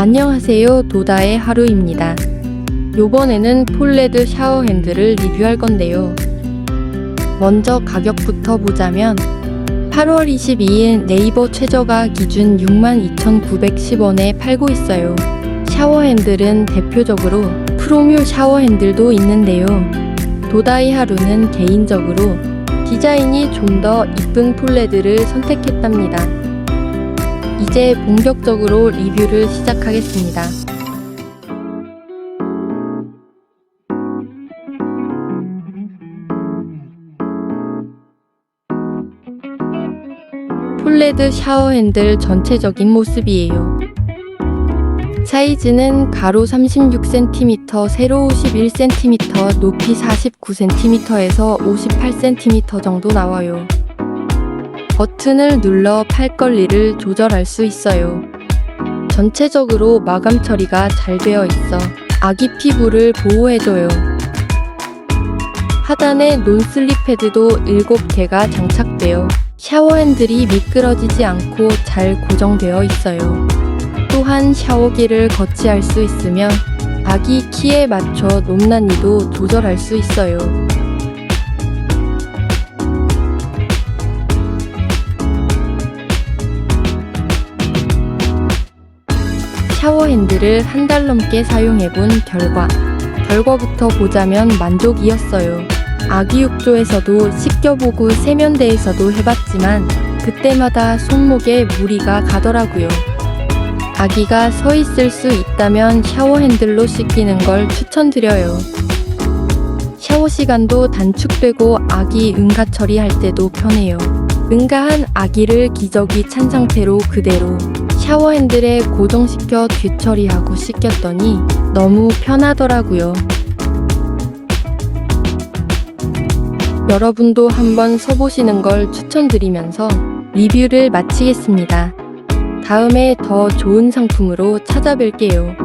안녕하세요 도다의 하루입니다. 요번에는 폴레드 샤워 핸들을 리뷰할 건데요. 먼저 가격부터 보자면 8월 22일 네이버 최저가 기준 62,910원에 팔고 있어요. 샤워 핸들은 대표적으로 프로뮤 샤워 핸들도 있는데요. 도다이 하루는 개인적으로 디자인이 좀 더 이쁜 폴레드를 선택했답니다. 이제 본격적으로 리뷰를 시작하겠습니다. 폴레드 샤워 핸들 전체적인 모습이에요. 사이즈는 가로 36cm, 세로 51cm, 높이 49cm에서 58cm 정도 나와요. 버튼을 눌러 팔걸리를 조절할 수 있어요. 전체적으로 마감 처리가 잘 되어 있어 아기 피부를 보호해줘요. 하단에 논슬립 패드도 7개가 장착되어 샤워 핸들이 미끄러지지 않고 잘 고정되어 있어요. 또한 샤워기를 거치할 수 있으며 아기 키에 맞춰 높낮이도 조절할 수 있어요. 샤워 핸들을 한 달 넘게 사용해 본 결과 결과부터 보자면 만족이었어요. 아기 욕조에서도 씻겨보고 세면대에서도 해봤지만 그때마다 손목에 무리가 가더라고요. 아기가 서 있을 수 있다면 샤워 핸들로 씻기는 걸 추천드려요. 샤워 시간도 단축되고 아기 응가 처리할 때도 편해요. 응가한 아기를 기저귀 찬 상태로 그대로 샤워 핸들에 고정시켜 뒤처리하고 씻겼더니 너무 편하더라고요. 여러분도 한번 써보시는 걸 추천드리면서 리뷰를 마치겠습니다. 다음에 더 좋은 상품으로 찾아뵐게요.